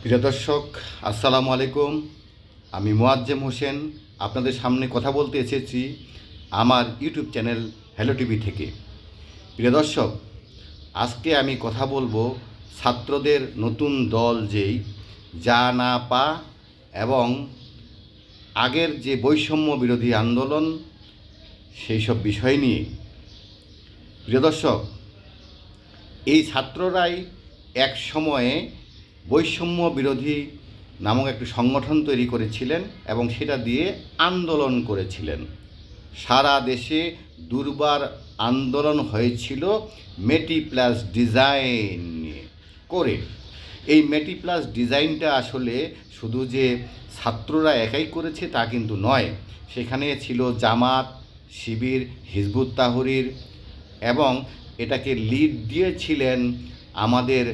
প্রিয় দর্শক, আসসালামু আলাইকুম। আমি মোয়াজ্জেম হোসেন, আপনাদের সামনে কথা বলতে এসেছি আমার ইউটিউব চ্যানেল হ্যালো টিভি থেকে। প্রিয় দর্শক, আজকে আমি কথা বলব ছাত্রদের নতুন দল যেই, যা না পা এবং আগের যে বৈষম্য বিরোধী আন্দোলন, সেই সব বিষয় নিয়ে। প্রিয় দর্শক, এই ছাত্ররাই এক সময়ে বৈষম্য বিরোধী নামক একটি সংগঠন তৈরি করেছিলেন এবং সেটা দিয়ে আন্দোলন করেছিলেন। সারা দেশে দুর্বার আন্দোলন হয়েছিল মেটি প্লাস ডিজাইন নিয়ে করে। এই মেটি প্লাস ডিজাইনটা আসলে শুধু যে ছাত্ররা একাই করেছে তা কিন্তু নয়, সেখানে ছিল জামাত, শিবির, হিজবুত তাহরির এবং এটাকে লিড দিয়েছিলেন আমাদের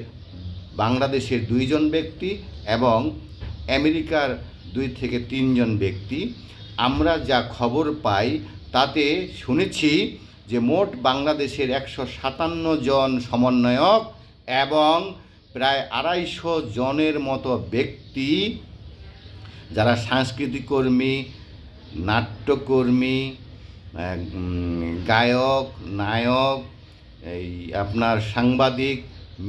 বাংলাদেশের দুইজন ব্যক্তি এবং আমেরিকার দুই থেকে তিনজন ব্যক্তি। আমরা যা খবর পাই তাতে শুনেছি যে মোট বাংলাদেশের একশো সাতান্ন জন সমন্বয়ক এবং প্রায় আড়াইশো জনের মতো ব্যক্তি, যারা সাংস্কৃতিক কর্মী, নাট্যকর্মী গায়ক, নায়ক, এই আপনার সাংবাদিক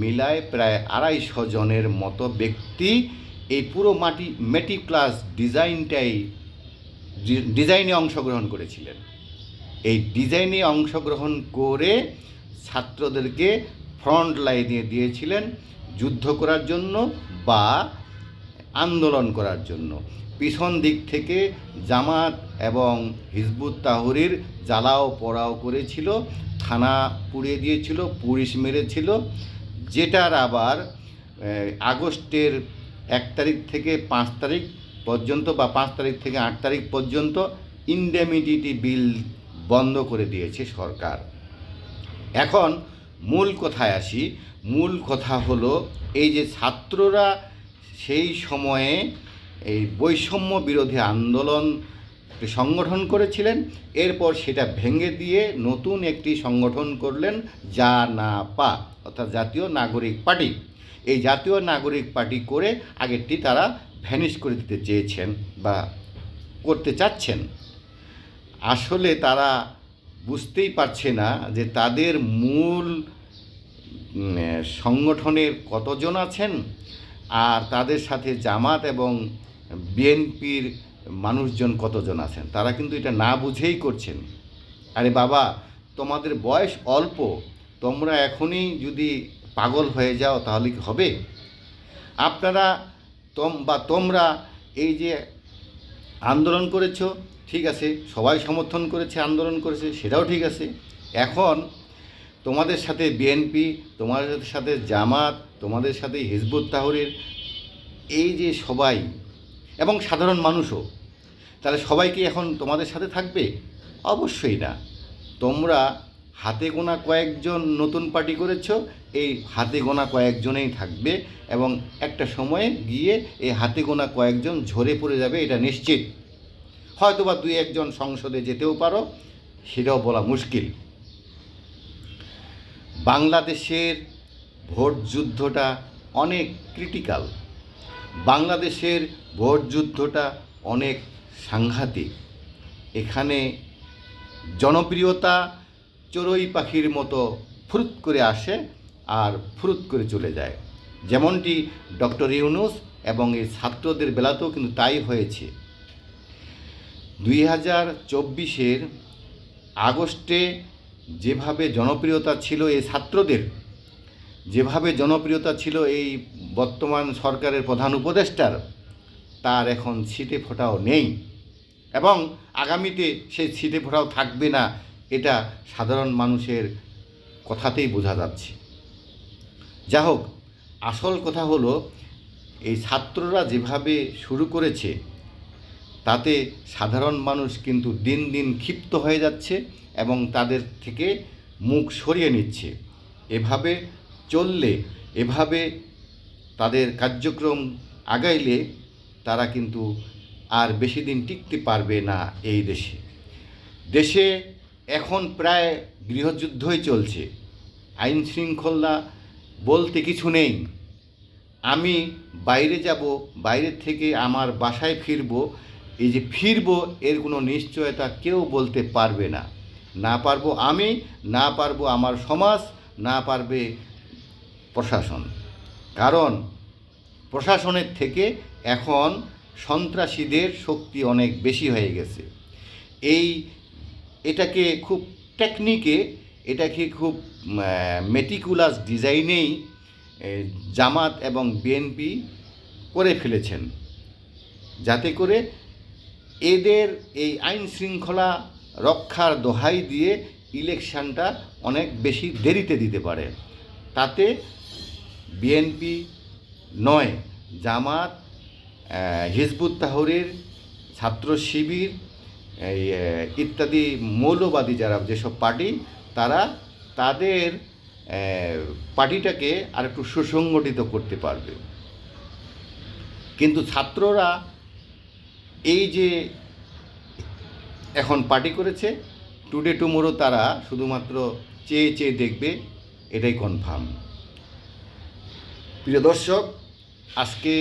মিলায় প্রায় আড়াইশো জনের মতো ব্যক্তি এই পুরো মাটি, মেটি ক্লাস ডিজাইনটাই ডিজাইনে অংশগ্রহণ করেছিলেন। এই ডিজাইনে অংশগ্রহণ করে ছাত্রদেরকে ফ্রন্ট লাইনে দিয়েছিলেন যুদ্ধ করার জন্য বা আন্দোলন করার জন্য। পিছন দিক থেকে জামাত এবং হিজবুত তাহরির জ্বালাও পোড়াও করেছিল, থানা পুড়িয়ে দিয়েছিল, পুলিশ মেরেছিল। যেটার আবার আগস্টের এক তারিখ থেকে পাঁচ তারিখ পর্যন্ত বা পাঁচ তারিখ থেকে আট তারিখ পর্যন্ত ইন্ডেমিডিটি বিল বন্ধ করে দিয়েছে সরকার। এখন মূল কথায় আসি, মূল কথা হলো এই যে ছাত্ররা সেই সময়ে এই বৈষম্য বিরোধী আন্দোলন সংগঠন করেছিলেন, এরপর সেটা ভেঙে দিয়ে নতুন একটি সংগঠন করলেন যা না পা অর্থাৎ জাতীয় নাগরিক পার্টি। এই জাতীয় নাগরিক পার্টি করে আগেরটি তারা ভ্যানিশ করে দিতে চেয়েছেন বা করতে চাচ্ছেন। আসলে তারা বুঝতেই পারছে না যে তাদের মূল সংগঠনের কতজন আছেন, আর তাদের সাথে জামাত এবং বিএনপির মানুষজন কতজন আছেন? তারা কিন্তু এটা না বুঝেই করছেন। আরে বাবা, তোমাদের বয়স অল্প, তোমরা এখনই যদি পাগল হয়ে যাও তাহলে কি হবে? আপনারা তোম, বা তোমরা এই যে আন্দোলন করেছ, ঠিক আছে, সবাই সমর্থন করেছে, আন্দোলন করেছে, সেটাও ঠিক আছে। এখন তোমাদের সাথে বিএনপি, তোমাদের সাথে জামাত, তোমাদের সাথে হিজবুত তাহরির, এই যে সবাই এবং সাধারণ মানুষও। তাহলে সবাই কি এখন তোমাদের সাথে থাকবে? অবশ্যই না। তোমরা হাতে গোনা কয়েকজন নতুন পার্টি করেছ, এই হাতে গোনা কয়েকজনেই থাকবে এবং একটা সময়ে গিয়ে এই হাতে গোনা কয়েকজন ঝরে পড়ে যাবে, এটা নিশ্চিত। হয়তো বা দুই একজন সংসদে যেতেও পারো, সেটাও বলা মুশকিল। বাংলাদেশের ভোট যুদ্ধটা অনেক ক্রিটিক্যাল বাংলাদেশের ভোট যুদ্ধটা অনেক সাংঘাতিক। এখানে জনপ্রিয়তা চড়ুই পাখির মতো ফুরুত করে আসে আর ফুরুত করে চলে যায়। যেমনটি ডক্টর ইউনুস এবং এই ছাত্রদের বেলাতেও কিন্তু তাই হয়েছে। দুই হাজার চব্বিশের আগস্টে যেভাবে জনপ্রিয়তা ছিল এই ছাত্রদের, যেভাবে জনপ্রিয়তা ছিল এই বর্তমান সরকারের প্রধান উপদেষ্টার, তার এখন ছিটে ফোটাও নেই। এবং আগামীতে সেই ছিটে ফোটাও থাকবে না, এটা সাধারণ মানুষের কথাতেই বোঝা যাচ্ছে। যা হোক আসল কথা হলো, এই ছাত্ররা যেভাবে শুরু করেছে, তাতে সাধারণ মানুষ কিন্তু দিন দিন ক্ষিপ্ত হয়ে যাচ্ছে এবং তাদের থেকে মুখ সরিয়ে নিচ্ছে। এভাবে চললে, এভাবে তাদের কার্যক্রম আগাইলে তারা কিন্তু আর বেশি দিন টিকতে পারবে না এই দেশে। দেশে এখন প্রায় গৃহযুদ্ধই চলছে। আইন শৃঙ্খলা বলতে কিছু নেই। আমি বাইরে যাব, বাইরে থেকে আমার বাসায় ফিরবো, এই যে ফিরবো, এর কোনো নিশ্চয়তা কেউ বলতে পারবে না। না পারব আমি, না পারব আমার সমাজ, না পারবে প্রশাসন। কারণ প্রশাসনের থেকে এখন সন্ত্রাসীদের শক্তি অনেক বেশি হয়ে গেছে। এই এটাকে খুব টেকনিকে এটাকে খুব মেটিকুলাস ডিজাইনেই জামাত এবং বিএনপি করে ফেলেছেন। যাতে করে এদের এই আইন শৃঙ্খলা রক্ষার দোহাই দিয়ে ইলেকশনটা অনেক বেশি দেরিতে দিতে পারে। তাতে বিএনপি নয়, জামাত হিজবুত তাহরির, ছাত্র শিবির ইত্যাদি মৌলবাদী যারা যেসব পার্টি, তারা তাদের পার্টিটাকে আর একটু সুসংগঠিত করতে পারবে। কিন্তু ছাত্ররা এই যে এখন পার্টি করেছে টুডে টুমোরো তারা শুধুমাত্র চেয়ে চেয়ে দেখবে, এটাই কনফার্ম প্রিয় দর্শক, আজকে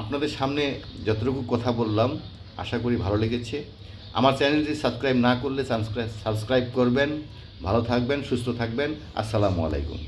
আপনাদের সামনে যতটুকু কথা বললাম, আশা করি ভালো লেগেছে। আমার চ্যানেলটি সাবস্ক্রাইব না করলে সাবস্ক্রাইব সাবস্ক্রাইব করবেন। ভালো থাকবেন, সুস্থ থাকবেন। আসসালামু আলাইকুম।